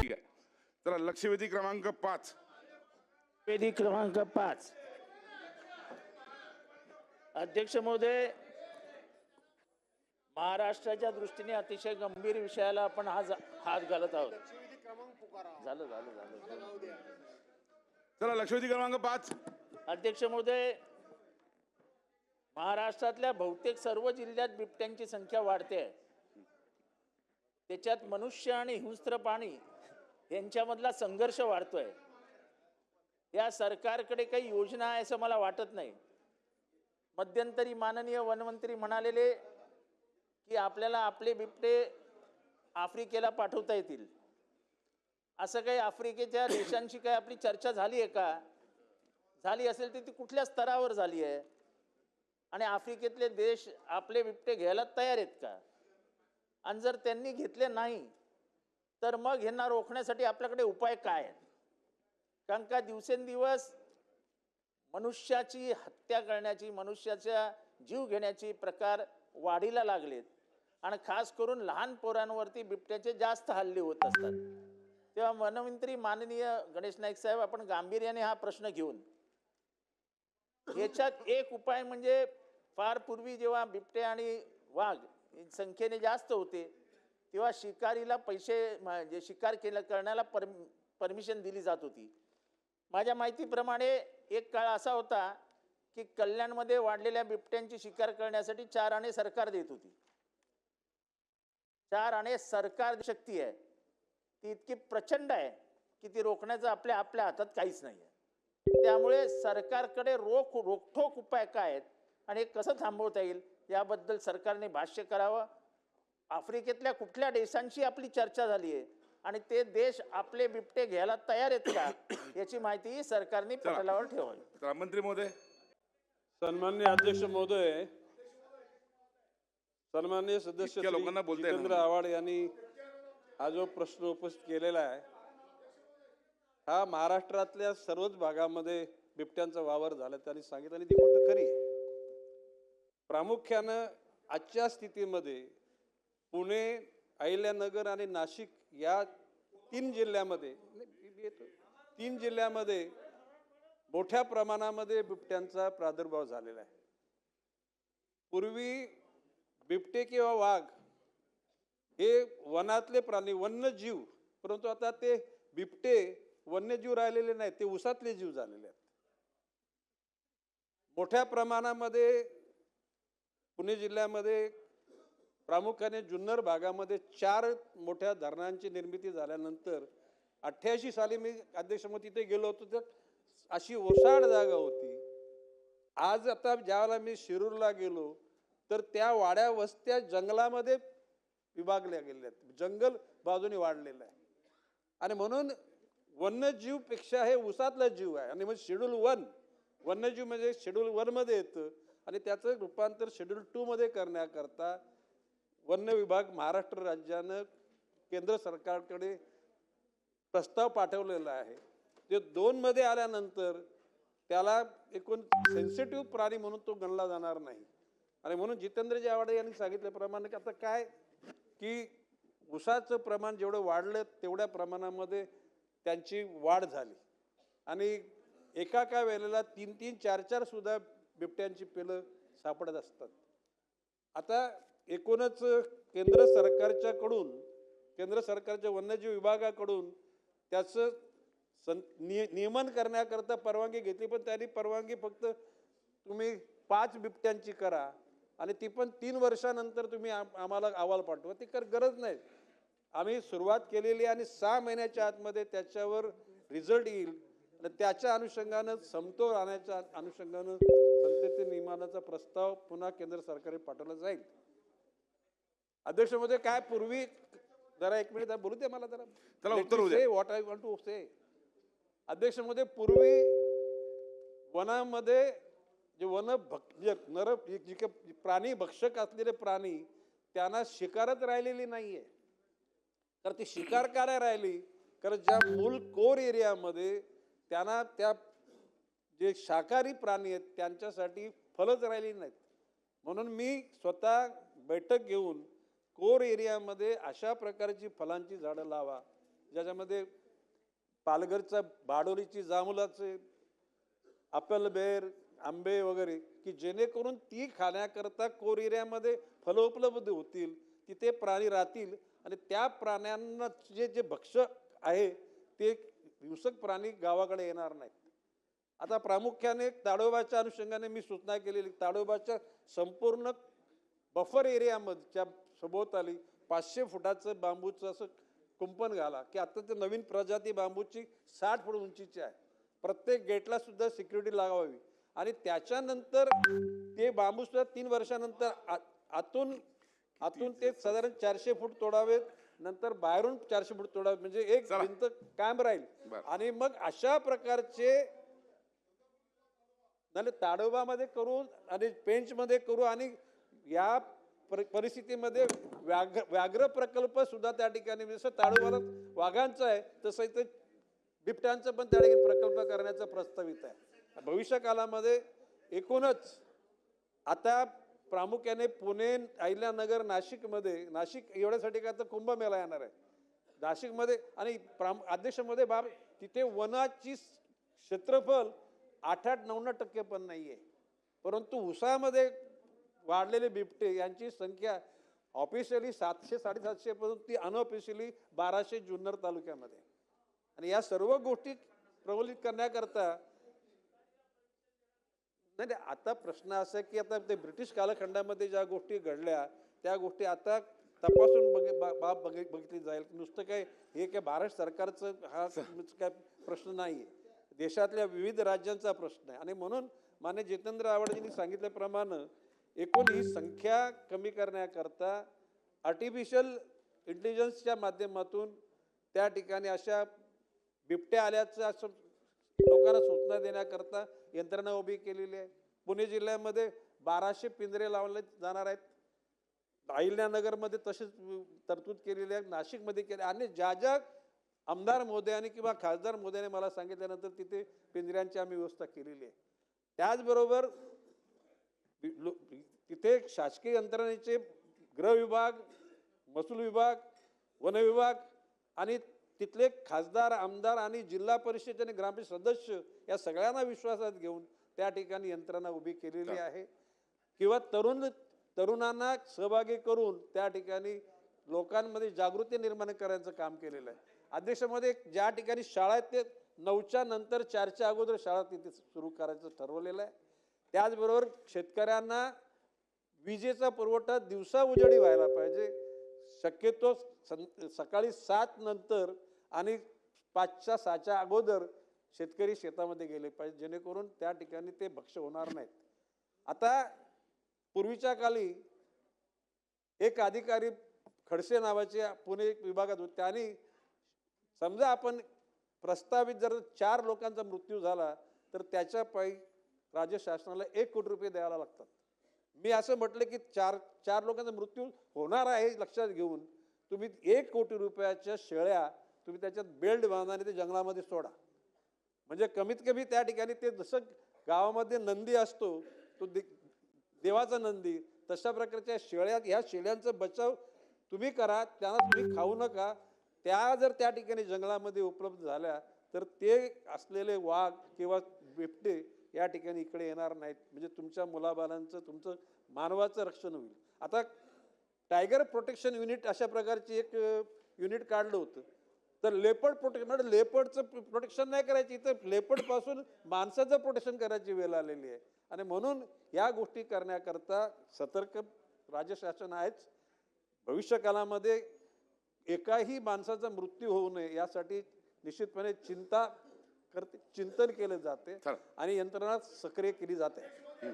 ठीक आहे. चला लक्षवेधी क्रमांक पाच. पेढी क्रमांक पाच. अध्यक्ष महोदय महाराष्ट्राच्या दृष्टीने अतिशय गंभीर विषयाला आपण आज हात घालत आहोत. झालं झालं झालं. चला लक्षवेधी क्रमांक पाच. अध्यक्ष महोदय महाराष्ट्रातल्या बहुतेक सर्व जिल्ह्यात बिबट्यांची संख्या वाढते आहे. त्याच्यात मनुष्य आणि हिंस्त्र प्राणी यांच्यामधला संघर्ष वाढतोय. या सरकारकडे काही योजना आहे असं मला वाटत नाही. मध्यंतरी माननीय वनमंत्री म्हणालेले की आपल्याला आपले बिबटे आफ्रिकेला पाठवता येतील. असं काही आफ्रिकेच्या देशांशी काही आपली चर्चा झाली आहे का? झाली असेल तर ती कुठल्या स्तरावर झाली आहे? आणि आफ्रिकेतले देश आपले बिबटे घ्यायला तयार आहेत का? आणि जर त्यांनी घेतले नाही तर मग ह्यांना रोखण्यासाठी आपल्याकडे उपाय काय आहेत? कारण का दिवसेंदिवस मनुष्याची हत्या करण्याची मनुष्याचा जीव घेण्याची प्रकार वाढीला लागलेत. आणि खास करून लहान पोरांवरती बिबट्याचे जास्त हल्ले होत असतात. तेव्हा वनमंत्री माननीय गणेश नाईक साहेब आपण गांभीर्याने हा प्रश्न घेऊन याच्यात एक उपाय म्हणजे फार पूर्वी जेव्हा बिबटे आणि वाघ संख्येने जास्त होते तेव्हा शिकारीला पैसे म्हणजे शिकार केलं करण्याला परम परमिशन दिली जात होती. माझ्या माहितीप्रमाणे एक काळ असा होता की कल्याणमध्ये वाढलेल्या बिबट्यांची शिकार करण्यासाठी चार आणे सरकार देत होती. चार आणे सरकार शक्ती आहे. ती इतकी प्रचंड आहे की ती रोखण्याचं आपल्या आपल्या हातात काहीच नाही आहे. त्यामुळे सरकारकडे रोख रोखठोक उपाय काय आहेत आणि हे कसं थांबवता येईल? याबद्दल सरकारने भाष्य करावं. आफ्रिकेतल्या कुठल्या देशांशी आपली चर्चा झाली आहे? आणि ते देश आपले बिबटे घ्यायला तयार आहेत का? याची माहिती सरकारने पटलावर ठेवावी. मंत्री महोदय. सन्मान्य अध्यक्ष महोदय सन्मान्य सदस्य लोकांना बोलता येणार जितेंद्र नाही. आव्हाड यांनी हा जो प्रश्न उपस्थित केलेला आहे हा महाराष्ट्रातल्या सर्वच भागामध्ये बिबट्यांचा वावर झाला. त्यांनी सांगितलं आणि ती गोष्ट खरी आहे. प्रामुख्यानं आजच्या स्थितीमध्ये पुणे अहिल्यानगर आणि नाशिक या तीन जिल्ह्यामध्ये तीन जिल्ह्यामध्ये मोठ्या प्रमाणामध्ये बिबट्यांचा प्रादुर्भाव झालेला आहे. पूर्वी बिबटे किंवा वाघ हे वनातले प्राणी वन्यजीव परंतु आता ते बिबटे वन्यजीव राहिलेले नाहीत ते उसातले जीव झालेले आहेत. मोठ्या प्रमाणामध्ये पुणे जिल्ह्यामध्ये प्रामुख्याने जुन्नर भागामध्ये चार मोठ्या धरणांची निर्मिती झाल्यानंतर अठ्ठ्याऐंशी साली मी अध्यक्ष मग तिथे गेलो होतो तर अशी ओसाड जागा होती. आज आता ज्यावेळेला मी शिरूरला गेलो तर त्या वाड्या वस्त्या जंगलामध्ये विभागल्या गेल्या आहेत जंगल बाजूने वाढलेलं आहे. आणि म्हणून वन्यजीवपेक्षा हे उसातला जीव आहे. आणि मग शेड्यूल वन वन्यजीव म्हणजे शेड्यूल वनमध्ये येतं. आणि त्याचं रूपांतर शेड्यूल टूमध्ये करण्याकरता वन्य विभाग महाराष्ट्र राज्यानं केंद्र सरकारकडे प्रस्ताव पाठवलेला आहे. ते दोनमध्ये आल्यानंतर त्याला एकूण सेन्सिटिव्ह प्राणी म्हणून तो गणला जाणार नाही. आणि म्हणून जितेंद्रजी आवाडे यांनी सांगितल्याप्रमाणे की आता काय की उसाचं प्रमाण जेवढं वाढलं तेवढ्या प्रमाणामध्ये त्यांची वाढ झाली. आणि एका काय वेळेला तीन तीन चार चार सुद्धा बिबट्यांची पिलं सापडत असतात. आता एकूणच केंद्र सरकारच्याकडून केंद्र सरकारच्या वन्यजीव विभागाकडून त्याचं सं निय नियमन करण्याकरता परवानगी घेतली पण त्यांनी परवानगी फक्त तुम्ही पाच बिबट्यांची करा आणि ती पण तीन वर्षानंतर तुम्ही आम- आम्हाला अहवाल पाठवा. ती कर गरज नाही. आम्ही सुरुवात केलेली आणि सहा महिन्याच्या आतमध्ये त्याच्यावर रिझल्ट येईल. आणि त्याच्या अनुषंगानं समतोल आणण्याच्या अनुषंगानं संतती नियमनाचा प्रस्ताव पुन्हा केंद्र सरकारने पाठवला जाईल. अध्यक्षमध्ये काय पूर्वी जरा एक मिनिट बोलू दे मला जरा. What I want to say अध्यक्षमध्ये पूर्वी वनामध्ये जे वन भक् जे नर जे प्राणी भक्षक असलेले प्राणी त्यांना शिकारच राहिलेली नाहीये. तर ती शिकार का नाही राहिली. कारण ज्या मूल कोर एरियामध्ये त्यांना त्या जे शाकाहारी प्राणी आहेत त्यांच्यासाठी फलच राहिली नाहीत. म्हणून मी स्वतः बैठक घेऊन कोर एरियामध्ये अशा प्रकारची फलांची झाडं लावा ज्याच्यामध्ये पालघरचा बाडोलीची जांभुलाचे अप्पल बेर आंबे वगैरे की जेणेकरून ती खाण्याकरता कोर एरियामध्ये फलं उपलब्ध होतील तिथे प्राणी राहतील आणि त्या प्राण्यांना जे जे भक्ष आहे ते हिंसक प्राणी गावाकडे येणार नाहीत. आता प्रामुख्याने ताडोबाच्या अनुषंगाने मी सूचना केलेली ताडोबाच्या संपूर्ण बफर एरियामधच्या सभोवताली पाचशे फुटाचं बांबूचं असं कुंपण घाला की आता ते नवीन प्रजाती बांबूची साठ फूट उंचीची आहे. प्रत्येक गेटला सुद्धा सिक्युरिटी लावावी. आणि त्याच्यानंतर ते बांबूसुद्धा तीन वर्षानंतर आ- आतून आतून ते साधारण चारशे फूट तोडावेत. नंतर बाहेरून चारशे फूट तोडावेत म्हणजे एक चला. भिंत कायम राहील बरं. आणि मग अशा प्रकारचे नाही ताडोबामध्ये करू आणि पेंचमध्ये करू आणि या पर- परिस्थितीमध्ये व्याघ्र व्याघ्र प्रकल्प सुद्धा त्या ठिकाणी जसं ताडोबाला वाघांचं आहे तसं इथे बिबट्यांचं पण त्या ठिकाणी प्रकल्प करण्याचं प्रस्तावित आहे भविष्य कालामध्ये एकूणच आता प्रामुख्याने पुणे अहिल्यानगर नाशिकमध्ये नाशिक एवढ्यासाठी काय तर कुंभमेळा येणार आहे. नाशिकमध्ये आणि प्राम अध्यक्षमध्ये बाब तिथे वनाची क्षेत्रफळ आठ आठ नऊ नऊ टक्के पण नाही आहे परंतु उसामध्ये वाढलेले बिबटे यांची संख्या ऑफिशियली सातशे साडेसातशे परंतु ती अनऑफिशियली बाराशे जुन्नर तालुक्यामध्ये. आणि या सर्व गोष्टी प्रबलित करण्याकरता नाही नाही आता प्रश्न असा की आता ते ब्रिटिश कालखंडामध्ये ज्या गोष्टी घडल्या त्या गोष्टी आता तपासून बघ बाब बघ बघितली जाईल. नुसतं काय हे काय भारत सरकारचं हा काय प्रश्न नाही आहे देशातल्या विविध राज्यांचा प्रश्न आहे. आणि म्हणून मान्य जितेंद्र आव्हाडजींनी सांगितल्याप्रमाणे एकूण ही संख्या कमी करण्याकरता आर्टिफिशियल इंटेलिजन्सच्या माध्यमातून त्या ठिकाणी अशा बिबट्या आल्याचं असं लोकांना सूचना देण्याकरता यंत्रणा उभी केलेली आहे. पुणे जिल्ह्यामध्ये बाराशे पिंजरे लावले जाणार आहेत. अहिल्यानगरमध्ये तसेच तरतूद केलेली आहे. नाशिकमध्ये केली आणि ज्या ज्या आमदार मोदयाने किंवा खासदार मोदयाने मला सांगितल्यानंतर तिथे पिंजऱ्यांची आम्ही व्यवस्था केलेली आहे. त्याचबरोबर तिथे शासकीय यंत्रणेचे गृह विभाग महसूल विभाग वन विभाग आणि तिथले खासदार आमदार आणि जिल्हा परिषद आणि ग्रामपंचायत सदस्य या सगळ्यांना विश्वासात घेऊन त्या ठिकाणी यंत्रणा उभी केलेली आहे. किंवा तरुण तरुणांना सहभागी करून त्या ठिकाणी लोकांमध्ये जागृती निर्माण करायचं काम केलेलं आहे. अध्यक्षामध्ये ज्या ठिकाणी शाळा आहेत ते नऊच्या नंतर चारच्या अगोदर शाळा तिथे सुरू करायचं ठरवलेलं आहे. त्याचबरोबर शेतकऱ्यांना विजेचा पुरवठा दिवसा उजेडी व्हायला पाहिजे. शक्यतो सं सकाळी सात नंतर आणि पाचच्या सहाच्या अगोदर शेतकरी शेतामध्ये गेले पाहिजे जेणेकरून त्या ठिकाणी ते भक्ष होणार नाहीत. आता पूर्वीच्या काली एक अधिकारी खडसे नावाचे पुणे विभागात होते आणि समजा आपण प्रस्तावित जर चार लोकांचा मृत्यू झाला तर त्याच्या पायी राज्य शासनाला एक कोटी रुपये द्यायला लागतात. मी असं म्हटलं की चार चार लोकांचा मृत्यू होणार आहे लक्षात घेऊन तुम्ही एक कोटी रुपयाच्या शेळ्या तुम्ही त्याच्यात बेल्ट बांधा आणि ते जंगलामध्ये सोडा. म्हणजे कमीत कमी त्या ठिकाणी ते जसं गावामध्ये नंदी असतो तो दे देवाचा नंदी तशा प्रकारच्या शेळ्या ह्या शेळ्यांचा बचाव तुम्ही करा त्यांना तुम्ही खाऊ नका. त्या जर त्या ठिकाणी जंगलामध्ये उपलब्ध झाल्या तर ते असलेले वाघ किंवा बिबटे या ठिकाणी इकडे येणार नाहीत. म्हणजे तुमच्या मुलाबालांचं तुमचं मानवाचं रक्षण होईल. आता टायगर प्रोटेक्शन युनिट अशा प्रकारची एक युनिट काढलं होतं. तर लेपर्ड प्रोटेक्शन म्हणजे लेपर्डचं प्रोटेक्शन नाही करायची इथं लेपर्डपासून माणसाचं प्रोटेक्शन करायची वेळ आलेली आहे. आणि म्हणून या गोष्टी करण्याकरता सतर्क राज्य शासन आहेच. भविष्यकालामध्ये एकाही माणसाचा मृत्यू होऊ नये यासाठी निश्चितपणे चिंता करते चिंतन केलं जाते. आणि यंत्रणा सक्रिय केली जाते